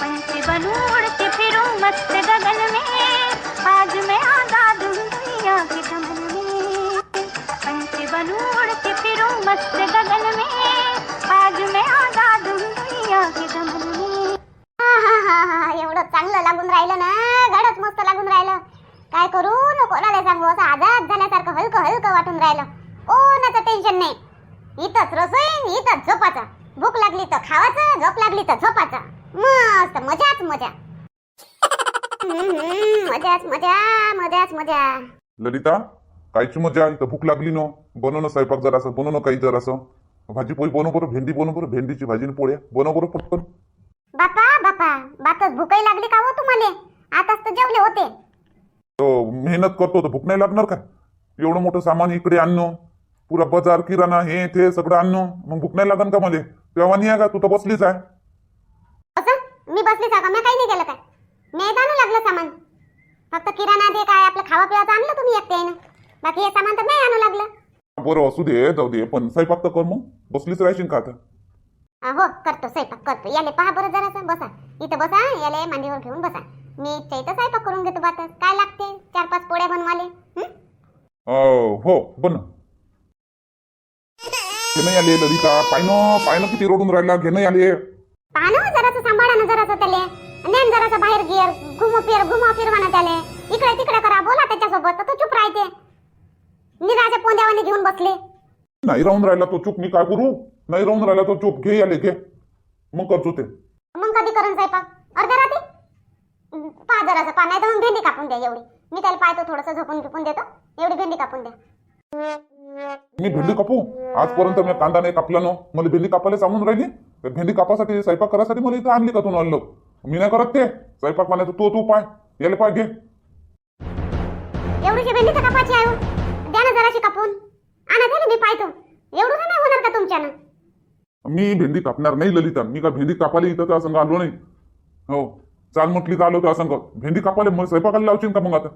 पंछी बनूं उड़ती फिरूं मस्त गगन में। आज मैं आजाद हूँ दुनिया के दमन में। पंछी बनूं उड़ती फिरूं मस्त गगन में। आज मैं आजाद हूँ दुनिया के दमन में। एवढं चांगलं लागून राहिलं ना गाडच मस्त लागून राहिलं. काय करू न कोणाला सांगू असं आजाद झाल्यासारखं हलकं हलकं वाटून राहिलं. कोणाचं टेन्शन नाही. इथंच रसोई इथंच झोपाचा. भूक लागली तर खावाचं झोप लागली तर झोपाचा. मस्त मजाच मजा. हम्म, मजाच मजा मजाच मजा. ललिता कायची मजा? इथं भूक लागली न. बनव ना स्वयंपाक जरासं बनव ना काही जरासं. भाजी पोळी बनव बरं भेंडी बनव बरं भेंडीची भाजी आणि पोळ्या. बनव बरं पटकन. बापा बापा बातच भूकही लागली का हो तुम्हाला? आताच तर जेवले होते. तो मेहनत करतो तर भूक नाही लागणार का? एवढं मोठं सामान इकडे आणणं पुरा बाजार किराणा हे ते सगळं आणणं. मग भूक नाही लागन का मध्ये तेव्हा नाही आहे का तू तर बसलीच आहे. मी बसली का मी काही नाही केलं काय? मी आणू लागलं सामान. फक्त किराणा ते काय आपलं खावा पिवाचं आणलं तुम्ही एकटे ना बाकी हे सामान तर नाही आणू लागलं. बरं असू दे जाऊ दे पण स्वयंपाक तर कर मग. बसलीच राहशील का आता? अं, हो करतो स्वयंपाक करतो. याले पहा बरं जरासं बसा. इथं बसा याले मांडीवर घेऊन बसा. मी इथच्या इथं स्वयंपाक करून घेतो बातच. काय लागते? चार पाच पोळ्या बनवाले हं? अं, हो बन. घे नाही आले ललिता पायनं पायनं किती रोडून राहिला घे नाही आले पहा ना ना जरासं त्याले. नेन जरासं बाहेर गिर घुमो फिर घुमो फिरवा ना त्याले. इकडे तिकडे करा बोला त्याच्यासोबत तर तो चुप राहते. निराच्या पोंद्यावाने घेऊन बसले. नाही राहून राहिला तो चूप मी काय करू? नाही राहून राहिला तो चूप घे आले घे. मग करतो ते. मग कधी करून स्वयंपाक? अर्ध्या रात्री? पहा जरासं पहा नाही तर मग भेंडी कापून द्या एवढी. मी त्याला पाहतो थोडंसं झोपून झोपून देतो. एवढी भेंडी कापून द्या मी भेंडी कापू? आजपर्यंत मी कांदा नाही कापला ना. मला भेंडी कापायला सांगून राहिली? तर भेंडी कापासाठी स्वयंपाक करायसाठी मला इथं आणली का तू आणलं? मी नाही करत ते. स्वयंपाक पाण्याचं तू तू पाय. याला पाय घे. एवढीशी भेंडी तर कापायची आहे. द्या ना जराशी कापून. आणा त्याला मी पाहतो. एवढं तर नाही होणार का तुमच्यानं? मी भेंडी कापणार नाही ललिता. मी का भेंडी कापायला इथं तर असं आलो नाही? हो. चाल म्हटली तर आलो तर असं भेंडी कापायला मला स्वयंपाकाला लावशील का मग आता?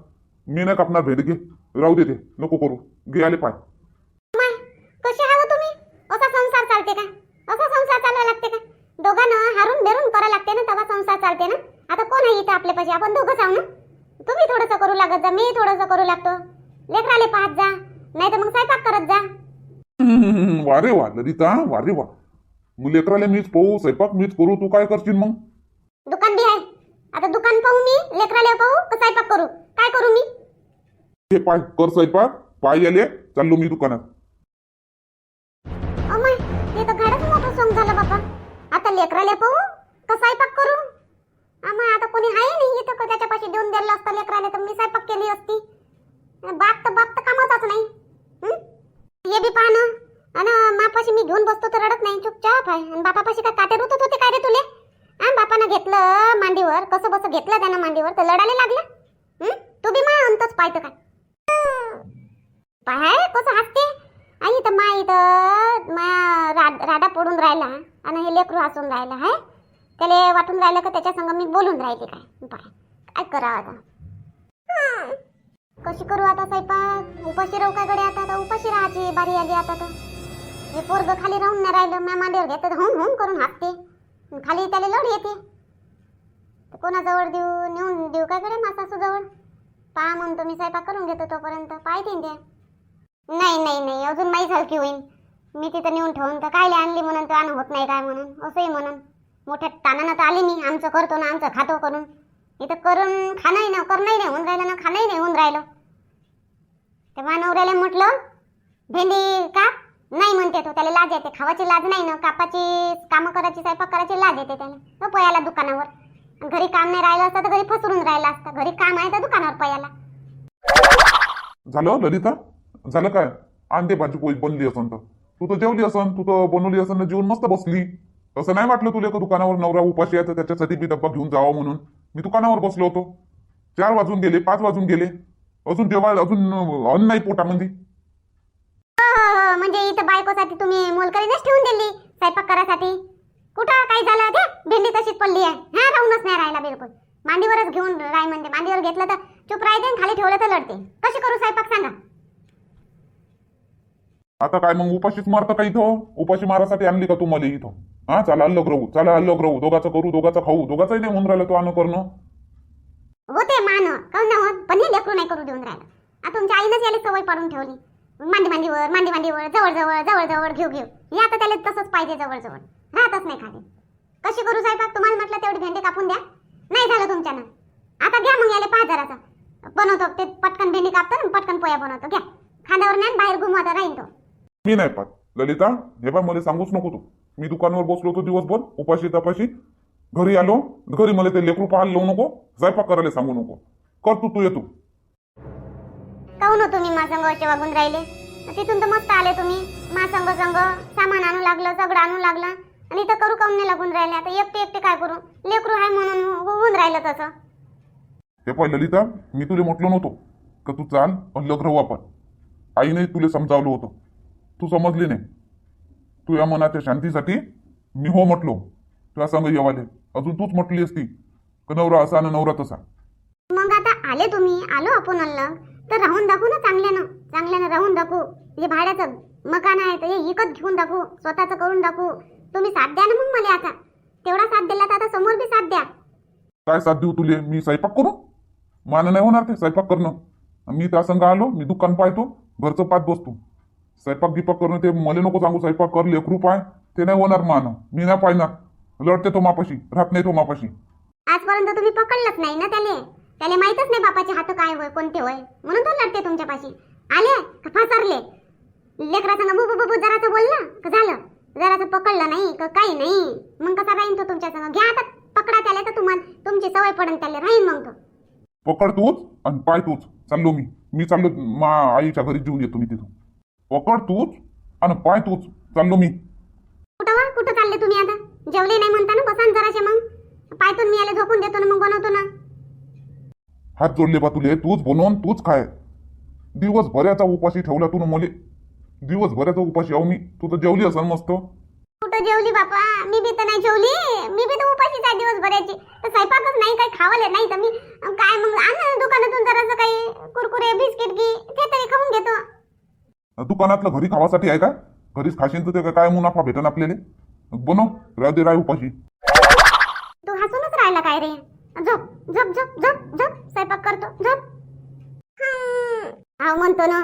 मी नाही कापणार भेंडी घे. राहू दे ते. नको करू. घे आले पाय माय कसे हवं तुम्ही असा चालते का? असा संसार चालवा लागते का? दोघांना हारून बेरून करा लागते ना तेव्हा संसार चालते ना? आता कोण आहे इथं आपल्यापाशी आपण दोघंच आहो ना? तुम्ही थोडंसं करू लागत जा मी थोडंसं करू लागतो. लेकराले पाहत जा नाही तर मग स्वयंपाक करत जा. हम्म, वा ललिता वा रे वा. मग लेकराले मीच पाहू स्वयंपाक मीच करू तू काय करशील मग? दुकान बी आहे. आता दुकान पाहू मी लेकराले पाहू का स्वयंपाक करू? काय करू मी? हे पाय कर स्वयंपाक. पाय याले चाललो मी दुकानात. हे तर गाडच मोठं सोंग झालं बाबा. आता लेकराले पाहू का स्वयंपाक करू? आम्हा आता कोणी आहे नाही इथं का त्याच्यापाशी देऊन दिलं असतं लेकराले तर मी स्वयंपाक केली असती. बाप तर बाप तर कामाचाच नाही. हं? हे बी पाहणं आणि मापाशी मी घेऊन बसतो तर रडत नाही चुपचाप आहे. आणि बापापाशी काय काटे रुतत होते काय रे तुले? हा बापानं घेतलं मांडीवर कसं बसं घेतलं त्यानं मांडीवर तर लढायला लागलं. हं? तू बी मा अंतच पाहतं काय? पाहाय कसं हसते. आणि तर माई तर मा राड राडा पडून राहिला आणि हे लेकरू हसून राहिला हाय? त्याला वाटून राहिलं का त्याच्या संग मी बोलून राहिली काय? पाय काय करावं आता? कशी करू आता स्वयंपाक? उपाशी राहू का गडे आता? तर उपाशी राहायची बारी आली आता तर. हे पोरग खाली राहून नाही राहिलं म्या मांडीवर घेतं तर होऊन करून हाकते. खाली त्याला लढ येते. कोणाजवळ देऊ नेऊन देऊ काय कडे मासासूजवळ? पहा म्हणतो मी स्वयंपाक करून घेतो तोपर्यंत. पाहिजे त्या नाही नाही नाही अजून माहीत हलकी होईन. मी तिथं नेऊन ठेवून तर कायले आणली म्हणून तर आणू होत नाही काय म्हणून. असंही म्हणून. मोठ्या तानानं तर आली मी. आमचं करतो ना आमचं खातो करून. इथं करून खाणंही ना करणंही नाही. होऊन राहिलं ना खाणंही नाही होऊन राहिलं. तेव्हा नवऱ्याला म्हटलं भेंडी का? नाही म्हणते तो. त्याला लाज येते. खावाची लाज नाही ना. कापाची कामं करायची स्वयंपाक करायची लाज येते त्याला. तो पयाला दुकानावर. घरी काम नाही राहिलं असतं तर घरी फसरून राहिलं असतं. घरी काम आहे तर दुकानावर पयाला. झालं ललिता? झालं काय? आण ते भाजी पोळी बनली असन तर. तू तर जेवली असन तू तर बनवली असन ना जेवून मस्त बसली. असं नाही वाटलं तुला का दुकानावर नवरा उपाशी आहे तर त्याच्यासाठी मी डब्बा घेऊन जावा म्हणून. मी दुकानावर बसलो होतो. चार वाजून गेले पाच वाजून गेले. अजून जेव्हा अजून अन्न नाही पोटामध्ये. हो, हो, हो, म्हणजे इथं बायकोसाठी तुम्ही मोलकरीनच ठेवून दिली स्वयंपाक करायसाठी? कुठं? काय झालं? ते भेंडी तशीच पडली आहे. हा राहूनच नाही राहिला बिलकुल. मांडीवरच घेऊन राय म्हणते. मांडीवर घेतलं तर चुप राहते खाली ठेवलं तर लढते. कशी करू स्वयंपाक सांगा? आता काय मग उपाशीच मारतं का इथं? उपाशी मारासाठी आणली का तू मला इथं? हा चला अल्लग राहू चला अल्लग राहू दोघाचं करू दोघाचं खाऊ. दोघाचंही नाही होऊन राहिलं तो अन्न करणं. होते मान काऊन ना होत? पण हे लेकरू नाही करू देऊन राहिलं. आता तुमच्या आईनंच याला सवय पाडून ठेवली. मांडी मांडीवर मांडी मांडीवर जवळ जवळ जवळ जवळ घेऊ घेऊ. हे आता त्याला तसंच पाहिजे जवळ जवळ राहतच नाही खाली. कशी करू साहेब तुम्हाला म्हटलं तेवढी भेंडी कापून द्या. नाही झालं तुमच्यानं. आता घ्या मग याला पाच हजाराचा बनवतो ते पटकन भेंडी कापतो ना पटकन पोया बनवतो. घ्या. खांद्यावर नाही बाहेर घुमवता राहीन तो. मी नाही पाहत. ललिता हे बा मला सांगूच नको तू. मी दुकानावर बसलो होतो दिवसभर उपाशी तपाशी. घरी आलो घरी मला ते लेकरू पाहायला लावू नको स्वयंपाक करायला सांगू नको. कर तू तू ये तू. काऊन हो तुम्ही मा संघ असे वागून राहिले? तिथून तर मस्त आले तुम्ही. मा संघ संघ सामान आणू लागलं सगळं आणू लागलं. आणि इथं करू काऊन नाही लागून राहिले? आता एकटे एकटे काय करू? लेकरू आहे म्हणून होऊन राहिलं तसं. हे पाय ललिता मी तुला म्हटलं नव्हतो का तू चाल अल्लग राहू आपण आईने तुला समजावलं होतं. तू समजली नाही. तू या मनाच्या शांतीसाठी मी हो म्हटलो. तुला सांग येवाले. अजून तूच म्हटली असती. का नवरा असा आणि नवरा तसा? मग आता आले तुम्ही. आलो आपण अलग तर राहून दाखवू ना चांगल्यानं. चांगल्यानं राहून दाखवू. हे भाड्याचं मकान आहे तर हे विकत घेऊन दाखवू. स्वतःचं करून दाखवू. तुम्ही साथ द्या ना मग मला आता. तेवढा साथ दिला तर आता समोर बी साथ द्या. काय साथ देऊ तुले? मी स्वयंपाक करू? मान नाही होणार ते स्वयंपाक करणं. मी त्या संघ आलो मी दुकान पाहतो घरचं पाच बसतो. स्वयंपाक गिपाक करणं ते मला नको सांगू स्वयंपाक कर लेकरू पाय. ते नाही होणार मान. मी नाही पाहणार लढते तो मापाशी राहत नाही तो मापाशी आजपर्यंत तुम्ही पकडलंच नाही ना त्याले? त्याला माहीतच नाही बापाचे हात काय होय कोणते होय. म्हणून तो लढते तुमच्यापाशी. आले का फासारले? लेकरा संग बुबू बुबू जराचं बोललं का झालं? जराचं पकडलं नाही का काही नाही? मग कसा राहीन तो तुमच्या संग? घ्या आता पकडा त्याला तर तुम्हाला तुमची सवय पडन त्याला राहीन मग तो. पकड तूच आणि पाय तूच. चाललो मी. मी चाललो मा आईच्या घरी जेवून येतो मी तिथून. पकड तूच आणि पाय तूच. चाललो मी. कुठं वा? कुठं चालले तुम्ही आता? जेवले नाही म्हणता ना? बसा ना जराशे मग. पायतून मी याला झोपून देतो ना मग बनवतो ना. हात जोडले बा तुले. तूच बनवून तूच खाय. दिवसभराचा उपाशी ठेवला तू मले. दिवसभराचा उपाशी आहो मी. तू तर जेवली असेल मस्त. कुठं जेवली बापा? मी बी तर नाही जेवली. मी बी तर उपाशीच आहे दिवसभराची. तर स्वयंपाकच नाही काही खावले नाही तर मी. अं, काय मग? आण ना दुकानातून जरासं काही कुरकुरे बिस्किट घी दुकानातलं घरी खावासाठी आहे का? घरीच खाशीन तर ते काय मुनाफा भेटन आपल्याला? बनव राहू दे राय उपाशी. तू हसूनच राहिला काय रे? झोप झोप झोप झोप झोप. स्वयंपाक करतो झोप. हा. म्हणतो ना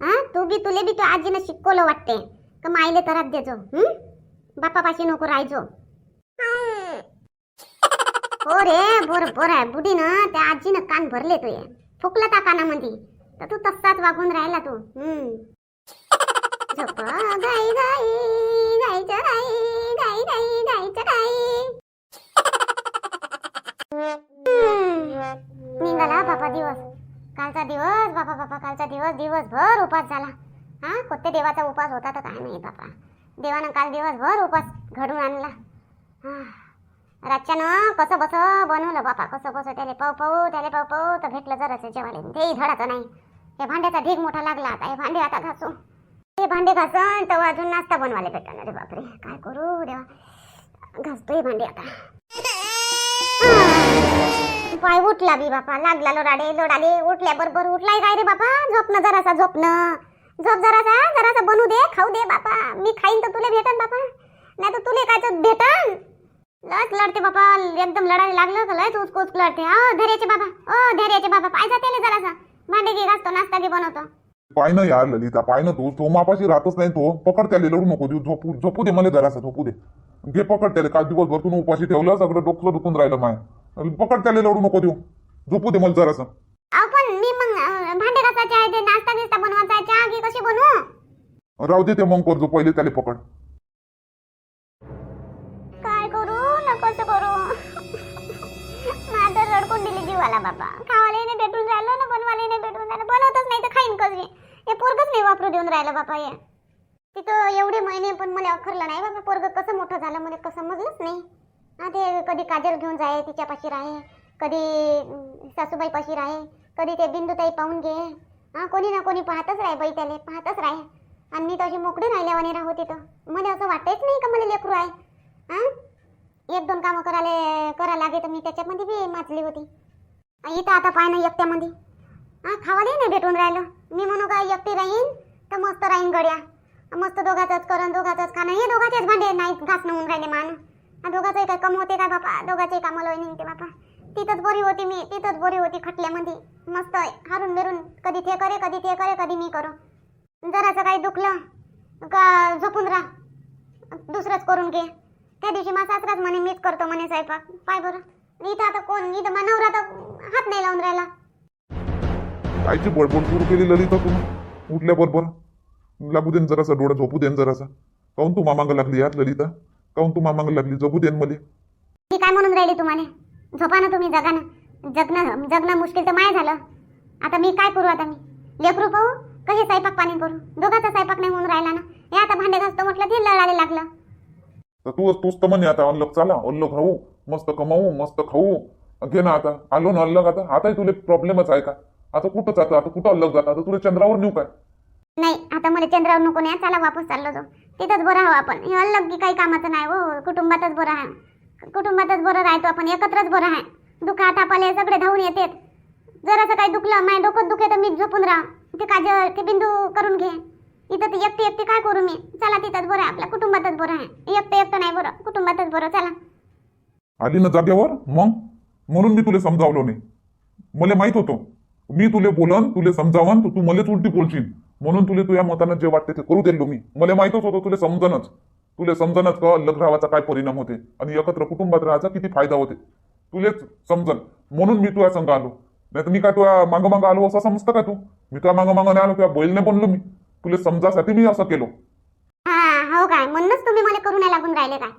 हा तू बी तुले बी तू आजीनं शिकवलं वाटते का माईले तरात देजो हं? बापापाशी नको राहायचो हो रे बरोबर आहे बुढी ना त्या आजीनं कान भरले तुये. फुकलं त्या कानामध्ये तर तू तसाच वागून राहिला तू हम्म गाई गाई गाईच्या गाई गाई गाई गाईच्या गाई निघाला बापा दिवस कालचा दिवस बापा बापा कालचा दिवस दिवसभर उपास झाला हा कोणते देवाचा उपास होता तर काय नाही बापा देवानं काल दिवसभर उपास घडून आणला हा. रातच्यानं कसं बसं बनवलं बापा कसं बसं त्याले पाव पाऊ त्याले पाव पाव तर भेटलं जरासं जेवायला तेही धडाचं नाही हे भांड्याचा ढीग मोठा लागला आता हे भांडे आता घासू इतके भांडे घासन तर अजून नाश्ता बनवायला भेटणार. रे बापरे काय करू देवा. घासतो भांडे आता. पाय उठला बी बापा लागला लोडाडे लोडाले उठल्या बरोबर उठलाय काय रे बापा? झोपणं जरासा झोपणं. झोप जरासा जरासा बनू दे खाऊ दे बापा. मी खाईन तर तुला भेटन बापा. नाही तर तुले काय तर भेटन? लस लढते बापा एकदम लढायला लागलं का लयच उचक उचक लढते. हा धैर्याचे बाबा ओ धैर्याचे बाबा. पाहिजे त्याला जरासा. भांडे घे घासतो नाश्ता घे बनवतो. पाय ना यार ललिता पाय ना तू. तो मापाशी राहतच नाही तो. पकड त्याला लढू नको देऊ झोपू झोपू दे मला जरासा झोपू दे. घे पकड त्याला. काल दिवसभर तू उपाशी ठेवलं सगळं डोकं दुखून राहिलं माय. पकड त्याला लढू नको देऊ झोपू दे मला जरासं. अहो पण मी मग अं, भांडे घासायचे आहे ते नाश्ता बिस्ता बनवायचा आहे चहा घे कशी बनवू? राहू दे ते मग करतो पहिले त्याला पकड. काय करू? न कसं करू. माझं रडकून दिली जीवाला बाबा. खावाला नाही भेटून राहिलं ना बनवायला नाही भेटून राहिलं. बनवतच नाही तर खाईन कशी हे पोरगच नाही वापरू देऊन राहिलं बापा हे. तिथं एवढे महिने पण मला अखरलं नाही बाबा पोरग कसं मोठं झालं मला कसं समजलंच नाही. हा ते कधी काजल घेऊन जाय तिच्यापाशी राहे कधी अं, सासूबाईपाशी राहे कधी ते बिंदुताई पाहून घे. हा कोणी ना कोणी पाहतच राहे बाई त्याला पाहतच राहे. आणि मी तशी मोकळी राहिल्यावानी राहू तिथं. मला असं वाटतच नाही का मला लेकरू आहे? हा? एक दोन कामं करायला करा लागे तर मी त्याच्यामध्ये बी माचली होती. इथं आता पाय ना एकट्यामध्ये. हा खावाले नाही भेटून राहिलं. मी म्हणू का एकटी राहीन तर मस्त राहीन गड्या. मस्त दोघाचंच करण दोघाचंच खाणं. हे दोघाचेच भांडे नाही घास होऊन राहिले मान दोघाचंही काय कम होते काय बापा? दोघाचंही कामाला होई निघते बापा. तिथंच बोरी होती मी तिथंच बोरी होती खटल्यामध्ये. मस्त हारून बिरून कधी ते करे कधी ते करे कधी मी करू. जराचं काही दुखलं का झोपून राहा. दुसरंच करून घे. त्या दिवशी मा सासराच म्हणे मीच करतो म्हणे स्वयंपाक. पाय बरं. इथं आता कोण? इथं नवरा तर हात नाही लावून राहिला. कायची बडबड सुरू केली ललिता तू. उठल्याबरोबर लागू देन जरासा डोळा झोपू देन जरासा. काऊन तू मामांग लागली यार ललिता? काऊन तू मामांग लागली? झोपू देन मले. मी काय म्हणून राहिली तुम्हाला? झोपा ना तुम्ही जगा ना. जगणं जगणं मुश्किल तर माय झालं. आता मी काय करू आता मी? लेकरू पाहू कसे स्वयंपाक पाणी करू दोघाचा स्वयंपाक नाही होऊन राहिला ना? हे आता भांडे घासतो म्हटलं ते लढायला लागलं. तर तू तूच तर म्हणे आता अल्लग चाला अल्लग खाऊ मस्त कमावू मस्त खाऊ. घे ना आता. आलो ना अल्लग आता. आताही तुला प्रॉब्लेमच आहे का? आता कुठं जातं? आता कुठं अल्लग जातं? आता तुला चंद्रावर नेऊ काय? नाही आता मला चंद्रावर नको नाही चला वापस चाललो जाऊ. तिथंच बरं हवं आपण. हे अलग की काही कामाचं नाही हो. कुटुंबातच बरं आहे. कुटुंबातच बरं राहतो आपण. एकत्रच बरं आहे. दुखात आपले सगळे धावून येतात. जरासं काही दुखलं माझ्या डोकं दुखे तर मी झोपून राहा. ते काजळ ते बिंदू करून घे. इथं ते एकटी एकटी काय करू मी? चला तिथंच बरं आहे आपल्या कुटुंबातच बरं आहे. एकटं एकटं नाही बरं. कुटुंबातच बरं. चला. आली ना जागेवर? मग? म्हणून मी तुला समजावलं नाही. मला माहीत होतं. मी तुले बोलन तुले समजावन तर तू मलाच उलटी बोलशील. म्हणून तुला तुझ्या मतानं जे वाटते ते करू दिलो मी मला माहितच होतं तुला समजनच. तुला समजनच का अलग राहायचा काय परिणाम होते? आणि एकत्र कुटुंबात राहायचा किती फायदा होते? तुलेच समजन. म्हणून मी तुझ्या संघ आलो. नाही तर मी काय तुझ्या मागं मागं आलो असं समजतं का तू? मी तुझ्या मागं मागं नाही आलो तुझ्या बैलने बनलो मी. तुला समजासाठी मी असं केलो. हा हो काय? म्हणूनच तुम्ही मला करू नाही लागून राहिले काय?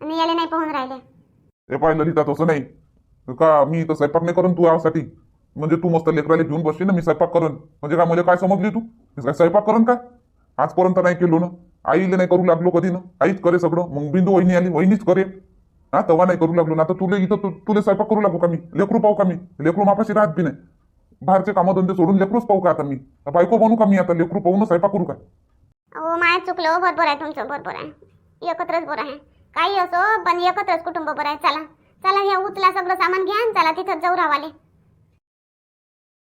आणि याले नाही पाहून राहिले. हे पाय ललिता तसं नाही. का मी इथं स्वयंपाक नाही करून तू यासाठी? म्हणजे तू मस्त लेकराला घेऊन बसली ना मी स्वयंपाक करण म्हणजे काय मला काय समजली तू? मी काय स्वयंपाक करण काय? आजपर्यंत नाही केलो ना. आईला नाही करू लागलो कधी ना. आईच करे सगळं. मग बिंदू वहिनी आली वहिनीच करे. हा तेव्हा नाही करू लागलो ना. आता तुला इथं तुला स्वयंपाक करू लागू का मी? लेकरू पाहू का मी? लेकरू मापाशी राहत बी नाही. बाहेरचे कामधंदे सोडून लेकरूच पाहू का आता मी? बायको बनू का मी आता? लेकरू पाहून स्वयंपाक करू का? हो माय चुकलं हो. बरोबर आहे तुमचं बरोबर आहे. एकत्रच बरं आहे. काही असो पण एकत्रच कुटुंब बरं आहे. चला. चला या उचला सगळं सामान घ्या चला तिथं जाऊ रावाले